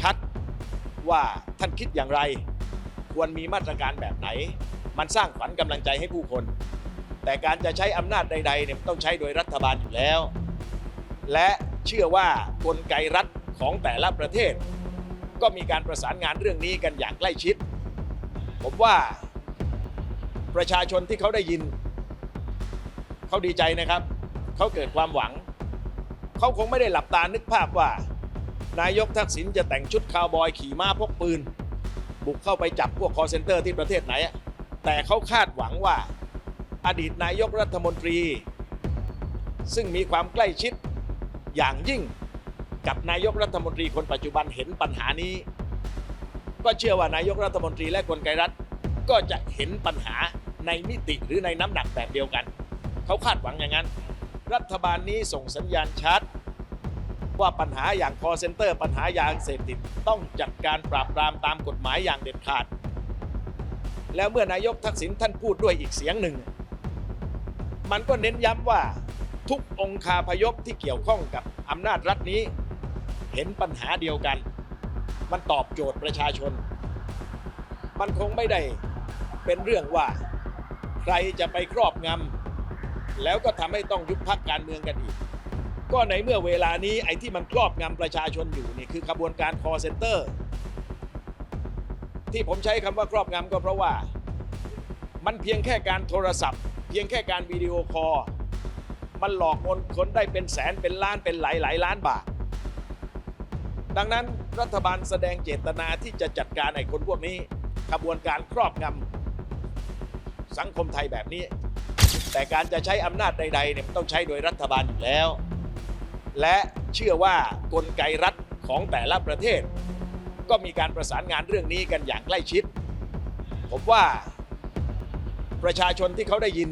ชัดว่าท่านคิดอย่างไร ควรมีมาตรการแบบไหน มันสร้างขวัญกำลังใจให้ผู้คน แต่การจะใช้อำนาจใดๆเนี่ยมันต้องใช้โดยรัฐบาลอยู่แล้ว และเชื่อว่ากลไกรัฐของแต่ละประเทศ ก็มีการประสานงานเรื่องนี้กันอย่างใกล้ชิด ผมว่าประชาชนที่เขาได้ยิน เขาดีใจนะครับ เขาเกิดความหวัง เขาคงไม่ได้หลับตานึกภาพว่า นายกทักษิณจะแต่งชุดคาวบอยขี่ม้าพกปืน บุกเข้าไปจับพวกคอเซนเตอร์ที่ประเทศไหน แต่เขาคาดหวังว่า อดีตนายกรัฐมนตรี ซึ่งมีความใกล้ชิดอย่างยิ่งกับนายกรัฐมนตรีคนปัจจุบันเห็นปัญหานี้ ก็เชื่อว่านายกรัฐมนตรีและกลไกรัฐ ก็จะเห็นปัญหาในมิติหรือในน้ำหนักแบบเดียวกัน เขาคาดหวังอย่างนั้น รัฐบาลนี้ส่งสัญญาณชัด ว่าปัญหาอย่างคอเซนเตอร์ปัญหายาเสพติดต้องจัดการปราบปรามตามกฎหมายอย่างเด็ดขาด แล้วเมื่อนายกทักษิณท่านพูดด้วยอีกเสียงหนึ่ง มันก็เน้นย้ำว่าทุกองคาพยพที่เกี่ยวข้องกับอำนาจรัฐนี้ เห็นปัญหาเดียวกัน มันตอบโจทย์ประชาชน มันคงไม่ได้เป็นเรื่องว่า ใครจะไปครอบงำแล้วก็ทำให้ต้องยุบพักการเมืองกันอีก ก็ในเมื่อเวลานี้ไอ้ที่มันครอบงำประชาชนอยู่นี่คือขบวนการคอเซนเตอร์ที่ผมใช้คำว่าครอบงำก็เพราะว่า มันเพียงแค่การโทรศัพท์ เพียงแค่การวิดีโอคอลมันหลอกคนคนได้เป็นแสนเป็นล้านเป็นหลายหลายล้านบาท ดังนั้นรัฐบาลแสดงเจตนาที่จะจัดการไอ้คนพวกนี้ขบวนการครอบงำสังคมไทยแบบนี้ แต่การจะใช้อำนาจใดๆเนี่ยมันต้องใช้โดยรัฐบาลอยู่แล้ว และเชื่อว่ากลไกรัฐของแต่ละประเทศ ก็มีการประสานงานเรื่องนี้กันอย่างใกล้ชิด ผมว่าประชาชนที่เขาได้ยิน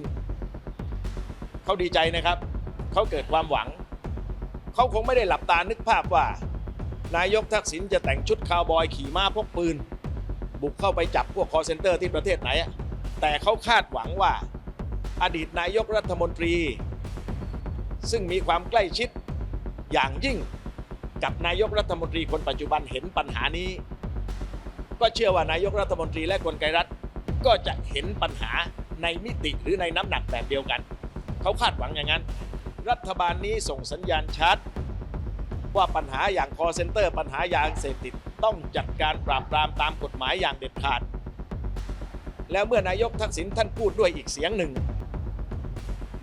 เขาดีใจนะครับ เขาเกิดความหวัง เขาคงไม่ได้หลับตานึกภาพว่า นายกทักษิณจะแต่งชุดคาวบอยขี่ม้าพกปืน บุกเข้าไปจับพวกคอเซนเตอร์ที่ประเทศไหน แต่เขาคาดหวังว่าอดีตนายกรัฐมนตรี ซึ่งมีความใกล้ชิด อย่างยิ่งกับนายกรัฐมนตรีคนปัจจุบันเห็นปัญหานี้ ก็เชื่อว่านายกรัฐมนตรีและกลไกรัฐ ก็จะเห็นปัญหาในมิติหรือในน้ำหนักแบบเดียวกัน เขาคาดหวังอย่างนั้น รัฐบาลนี้ส่งสัญญาณชัด ว่าปัญหาอย่างคอเซนเตอร์ปัญหายาเสพติดต้องจัดการปราบปรามตามกฎหมายอย่างเด็ดขาด แล้วเมื่อนายกทักษิณท่านพูดด้วยอีกเสียงหนึ่ง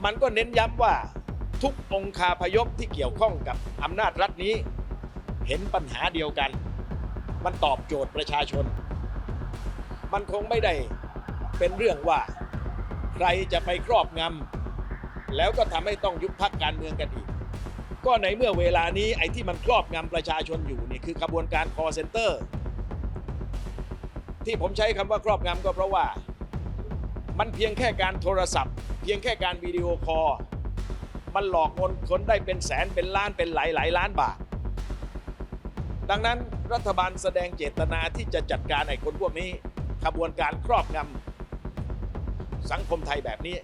มันก็เน้นย้ำว่า ทุกองคาพยพที่เกี่ยวข้องกับอำนาจรัฐนี้ เห็นปัญหาเดียวกัน มันตอบโจทย์ประชาชน มันคงไม่ได้เป็นเรื่องว่าใครจะไปครอบงำแล้วก็ทำให้ต้องยุบพักการเมืองกันอีก ก็ในเมื่อเวลานี้ไอ้ที่มันครอบงำประชาชนอยู่นี่คือขบวนการคอเซ็นเตอร์ ที่ผมใช้คำว่าครอบงำก็เพราะว่า มันเพียงแค่การโทรศัพท์ เพียงแค่การวิดีโอคอล มันหลอกคนคนได้เป็นแสนเป็นล้านเป็นหลายหลายล้านบาท ดังนั้นรัฐบาลแสดงเจตนาที่จะจัดการไอ้คนพวกนี้ขบวนการครอบงำสังคมไทยแบบนี้